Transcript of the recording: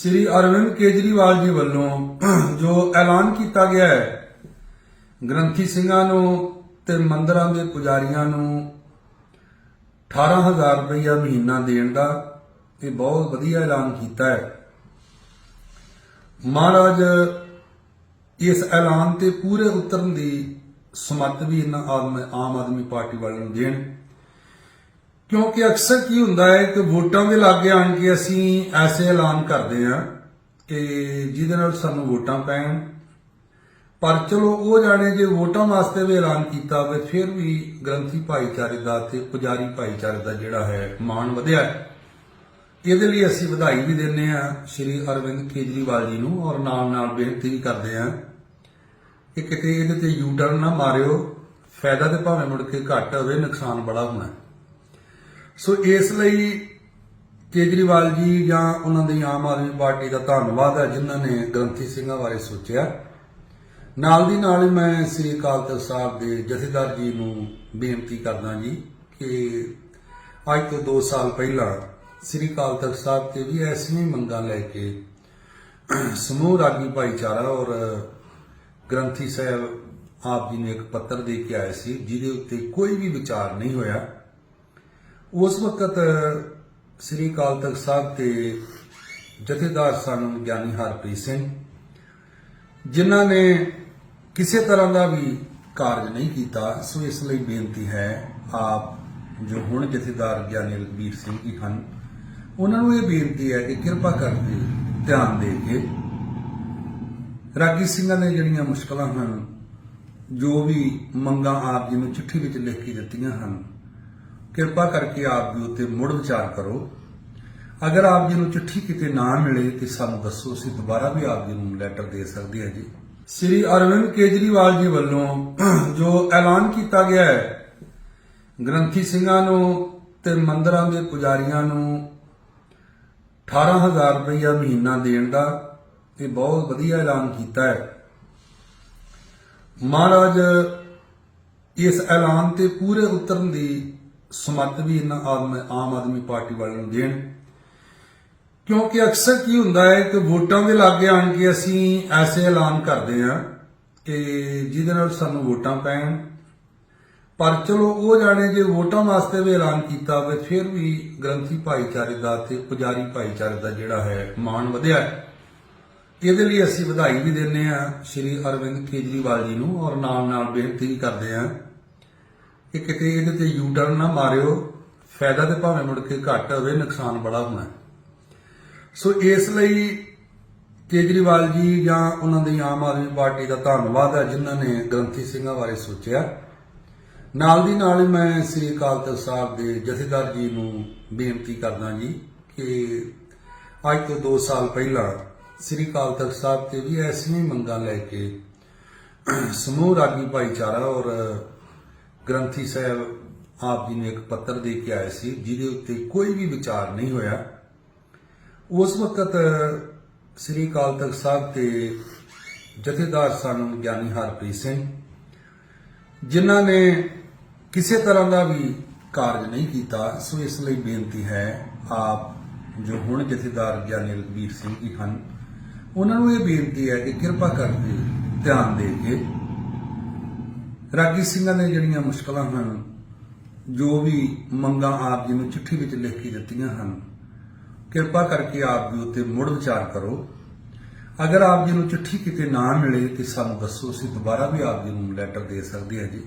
ਸ੍ਰੀ ਅਰਵਿੰਦ ਕੇਜਰੀਵਾਲ ਜੀ ਵੱਲੋਂ ਜੋ ਐਲਾਨ ਕੀਤਾ ਗਿਆ ਹੈ, ਗ੍ਰੰਥੀ ਸਿੰਘਾਂ ਨੂੰ ਤੇ ਮੰਦਰਾਂ ਦੇ ਪੁਜਾਰੀਆਂ ਨੂੰ 18000 ਰੁਪਇਆ ਮਹੀਨਾ ਦੇਣ ਦਾ ਇਹ ਬਹੁਤ ਵਧੀਆ ਐਲਾਨ ਕੀਤਾ ਹੈ। ਮਹਾਰਾਜ, ਇਸ ਐਲਾਨ ਤੇ ਪੂਰੇ ਉਤਰਨ ਦੀ ਸਮੱਤ ਵੀ ਇਹਨਾਂ ਆਦਮ ਆਮ ਆਦਮੀ ਪਾਰਟੀ ਵਾਲਿਆਂ ਨੂੰ ਦੇਣ। ਕਿਉਂਕਿ ਅਕਸਰ ਕੀ ਹੁੰਦਾ ਹੈ ਕਿ ਵੋਟਾਂ ਦੇ ਲਾਗੇ ਆਣ ਕੇ ਅਸੀਂ ਐਸੇ ਐਲਾਨ ਕਰਦੇ ਹਾਂ ਕਿ ਜਿਹਦੇ ਨਾਲ ਸਾਨੂੰ ਵੋਟਾਂ ਪੈਣ। ਪਰ ਚਲੋ ਉਹ ਜਾਣੇ ਜੇ ਵੋਟਾਂ ਵਾਸਤੇ ਵੀ ਐਲਾਨ ਕੀਤਾ ਹੋਵੇ, ਫਿਰ ਵੀ ਗ੍ਰੰਥੀ ਭਾਈਚਾਰੇ ਦਾ ਤੇ ਪੁਜਾਰੀ ਭਾਈਚਾਰੇ ਦਾ ਜਿਹੜਾ ਹੈ ਮਾਣ ਵਧਿਆ। ਇਹਦੇ ਲਈ ਅਸੀਂ ਵਧਾਈ ਵੀ ਦਿੰਦੇ ਹਾਂ ਸ਼੍ਰੀ ਅਰਵਿੰਦ ਕੇਜਰੀਵਾਲ ਜੀ ਨੂੰ ਔਰ ਨਾਲ ਨਾਲ ਬੇਨਤੀ ਵੀ ਕਰਦੇ ਹਾਂ ਕਿ ਕਿਤੇ ਇਹਦੇ ਤੇ ਯੂ ਟਰਨ ਨਾ ਮਾਰਿਓ। ਫਾਇਦਾ ਤੇ ਭਾਵੇਂ ਮੁੜ ਕੇ ਘੱਟ ਹੋਵੇ, ਨੁਕਸਾਨ ਬੜਾ ਹੋਣਾ। ਸੋ ਇਸ ਲਈ ਕੇਜਰੀਵਾਲ ਜੀ ਜਾਂ ਉਹਨਾਂ ਦੀ ਆਮ ਆਦਮੀ ਪਾਰਟੀ ਦਾ ਧੰਨਵਾਦ ਹੈ, ਜਿਨ੍ਹਾਂ ਨੇ ਗ੍ਰੰਥੀ ਸਿੰਘਾਂ ਬਾਰੇ ਸੋਚਿਆ। ਨਾਲ ਦੀ ਨਾਲ ਹੀ ਮੈਂ ਸ੍ਰੀ ਅਕਾਲ ਤਖਤ ਸਾਹਿਬ ਦੇ ਜਥੇਦਾਰ ਜੀ ਨੂੰ ਬੇਨਤੀ ਕਰਦਾ ਜੀ ਕਿ ਅੱਜ ਤੋਂ 2 ਸਾਲ ਪਹਿਲਾਂ ਸ੍ਰੀ ਅਕਾਲ ਤਖਤ ਸਾਹਿਬ ਤੇ ਵੀ ਐਸੀਆਂ ਮੰਗਾਂ ਲੈ ਕੇ ਸਮੂਹ ਰਾਗੀ ਭਾਈਚਾਰਾ ਔਰ ਗ੍ਰੰਥੀ ਸਾਹਿਬ ਆਪ ਜੀ ਨੂੰ ਇੱਕ ਪੱਤਰ ਦੇ ਕੇ ਆਏ ਸੀ, ਜਿਹਦੇ ਉੱਤੇ ਕੋਈ ਵੀ ਵਿਚਾਰ ਨਹੀਂ ਹੋਇਆ। ਉਸ ਵਕਤ ਸ੍ਰੀ ਅਕਾਲ ਤਖਤ ਸਾਹਿਬ ਤੇ ਜਥੇਦਾਰ ਸਨ ਗਿਆਨੀ ਹਰਪ੍ਰੀਤ ਸਿੰਘ, ਜਿਨ੍ਹਾਂ ਨੇ ਕਿਸੇ ਤਰ੍ਹਾਂ ਦਾ ਵੀ ਕਾਰਜ ਨਹੀਂ ਕੀਤਾ। ਸੋ ਇਸ ਲਈ ਬੇਨਤੀ ਹੈ, ਆਪ ਜੋ ਹੁਣ ਜਥੇਦਾਰ ਗਿਆਨੀ ਰਘਬੀਰ ਸਿੰਘ ਜੀ ਹਨ, ਉਹਨਾਂ ਨੂੰ ਇਹ ਬੇਨਤੀ ਹੈ ਕਿ ਕਿਰਪਾ ਕਰਕੇ ਧਿਆਨ ਦੇ ਕੇ ਰਾਗੀ ਸਿੰਘਾਂ ਨੇ ਜਿਹੜੀਆਂ ਮੁਸ਼ਕਲਾਂ ਹਨ, ਜੋ ਵੀ ਮੰਗਾਂ ਆਪ ਜੀ ਨੂੰ ਚਿੱਠੀ ਵਿੱਚ ਲਿਖ ਕੇ ਦਿੱਤੀਆਂ ਹਨ ਕਿਰਪਾ ਕਰਕੇ ਆਪ ਜੀ ਉੱਤੇ ਮੁੜ ਵਿਚਾਰ ਕਰੋ। ਅਗਰ ਆਪ ਜੀ ਨੂੰ ਚਿੱਠੀ ਕਿਤੇ ਨਾ ਮਿਲੇ ਤੇ ਸਾਨੂੰ ਦੱਸੋ, ਅਸੀਂ ਦੁਬਾਰਾ ਵੀ ਆਪ ਜੀ ਨੂੰ ਲੈਟਰ ਦੇ ਸਕਦੇ ਹਾਂ ਜੀ। ਸ੍ਰੀ ਅਰਵਿੰਦ ਕੇਜਰੀਵਾਲ ਜੀ ਵੱਲੋਂ ਜੋ ਐਲਾਨ ਕੀਤਾ ਗਿਆ ਹੈ, ਗ੍ਰੰਥੀ ਸਿੰਘਾਂ ਨੂੰ ਤੇ ਮੰਦਰਾਂ ਦੇ ਪੁਜਾਰੀਆਂ ਨੂੰ 18000 ਰੁਪਇਆ ਮਹੀਨਾ ਦੇਣ ਦਾ ਇਹ ਬਹੁਤ ਵਧੀਆ ਐਲਾਨ ਕੀਤਾ ਹੈ। ਮਹਾਰਾਜ ਇਸ ਐਲਾਨ ਤੇ ਪੂਰੇ ਉਤਰਨ ਦੀ ਸਮੱਤ ਵੀ ਇਹਨਾਂ ਆਦਮ, ਆਮ ਆਦਮੀ ਪਾਰਟੀ ਵਾਲਿਆਂ ਨੂੰ ਦੇਣ। ਕਿਉਂਕਿ ਅਕਸਰ ਕੀ ਹੁੰਦਾ ਹੈ ਕਿ ਵੋਟਾਂ ਦੇ ਲਾਗੇ ਆਣ ਕੇ ਅਸੀਂ ਐਸੇ ਐਲਾਨ ਕਰਦੇ ਹਾਂ ਕਿ ਜਿਹਦੇ ਨਾਲ ਸਾਨੂੰ ਵੋਟਾਂ ਪੈਣ। ਪਰ ਚਲੋ, ਉਹ ਜਾਣੇ ਜੇ ਵੋਟਾਂ ਵਾਸਤੇ ਵੀ ਐਲਾਨ ਕੀਤਾ ਹੋਵੇ, ਫਿਰ ਵੀ ਗ੍ਰੰਥੀ ਭਾਈਚਾਰੇ ਦਾ ਤੇ ਪੁਜਾਰੀ ਭਾਈਚਾਰੇ ਦਾ ਜਿਹੜਾ ਹੈ ਮਾਣ ਵਧਿਆ ਇਹਦੇ ਲਈ ਅਸੀਂ ਵਧਾਈ ਵੀ ਦਿੰਦੇ ਹਾਂ। ਸ਼੍ਰੀ ਅਰਵਿੰਦ ਕੇਜਰੀਵਾਲ ਜੀ ਨੂੰ ਔਰ ਨਾਲ ਨਾਲ ਬੇਨਤੀ ਵੀ ਕਰਦੇ ਹਾਂ ਕਿ ਕਿਤੇ ਇਹਦੇ ਤੇ ਯੂ ਟਰਨ ਨਾ ਮਾਰਿਓ, ਫਾਇਦਾ ਤੇ ਭਾਵੇਂ ਮੁੜ ਕੇ ਘੱਟ ਹੋਵੇ, ਨੁਕਸਾਨ ਬੜਾ ਹੋਣਾ ਸੋ ਇਸ ਲਈ ਕੇਜਰੀਵਾਲ ਜੀ ਜਾਂ ਉਹਨਾਂ ਦੀ ਆਮ ਆਦਮੀ ਪਾਰਟੀ ਦਾ ਧੰਨਵਾਦ ਹੈ, ਜਿਨ੍ਹਾਂ ਨੇ ਗ੍ਰੰਥੀ ਸਿੰਘਾਂ ਬਾਰੇ ਸੋਚਿਆ। ਨਾਲ ਦੀ ਨਾਲ ਹੀ ਮੈਂ ਸ੍ਰੀ ਅਕਾਲ ਤਖਤ ਸਾਹਿਬ ਦੇ ਜਥੇਦਾਰ ਜੀ ਨੂੰ ਬੇਨਤੀ ਕਰਦਾ ਜੀ ਕਿ ਅੱਜ ਤੋਂ 2 ਸਾਲ ਪਹਿਲਾਂ ਸ੍ਰੀ ਅਕਾਲ ਤਖਤ ਸਾਹਿਬ ਤੇ ਵੀ ਐਸੀਆਂ ਮੰਗਾਂ ਲੈ ਕੇ ਸਮੂਹ ਰਾਗੀ ਭਾਈਚਾਰਾ ਔਰ ਗ੍ਰੰਥੀ ਸਾਹਿਬ ਆਪ ਜੀ ਨੇ ਇੱਕ ਪੱਤਰ ਦੇ ਕੇ ਆਏ ਸੀ, ਜਿਹਦੇ ਉੱਤੇ ਕੋਈ ਵੀ ਵਿਚਾਰ ਨਹੀਂ ਹੋਇਆ। ਉਸ ਵਕਤ ਸ੍ਰੀ ਅਕਾਲ ਤਖਤ ਸਾਹਿਬ ਤੇ ਜਥੇਦਾਰ ਸਨ ਗਿਆਨੀ ਹਰਪ੍ਰੀਤ ਸਿੰਘ, ਜਿਨ੍ਹਾਂ ਨੇ ਕਿਸੇ ਤਰ੍ਹਾਂ ਦਾ ਵੀ ਕਾਰਜ ਨਹੀਂ ਕੀਤਾ। ਸੋ ਇਸ ਲਈ ਬੇਨਤੀ ਹੈ, ਆਪ ਜੋ ਹੁਣ ਜਥੇਦਾਰ ਗਿਆਨੀ ਰਘਬੀਰ ਸਿੰਘ ਜੀ ਹਨ, ਉਹਨਾਂ ਨੂੰ ਇਹ ਬੇਨਤੀ ਹੈ ਕਿ ਕਿਰਪਾ ਕਰਕੇ ਧਿਆਨ ਦੇ ਕੇ ਰਾਗੀ ਸਿੰਘਾਂ ਨੇ ਜਿਹੜੀਆਂ ਮੁਸ਼ਕਲਾਂ ਹਨ, ਜੋ ਵੀ ਮੰਗਾਂ ਆਪ ਜੀ ਨੂੰ ਚਿੱਠੀ ਵਿੱਚ ਲਿਖ ਕੇ ਦਿੱਤੀਆਂ ਹਨ, ਕਿਰਪਾ ਕਰਕੇ ਆਪ ਜੀ ਉੱਤੇ ਮੁੜ ਵਿਚਾਰ ਕਰੋ। ਅਗਰ ਆਪ ਜੀ ਨੂੰ ਚਿੱਠੀ ਕਿਤੇ ਨਾ ਮਿਲੇ ਤੇ ਸਾਨੂੰ ਦੱਸੋ, ਅਸੀਂ ਦੁਬਾਰਾ ਵੀ ਆਪ ਜੀ ਨੂੰ ਲੈਟਰ ਦੇ ਸਕਦੇ ਹਾਂ ਜੀ।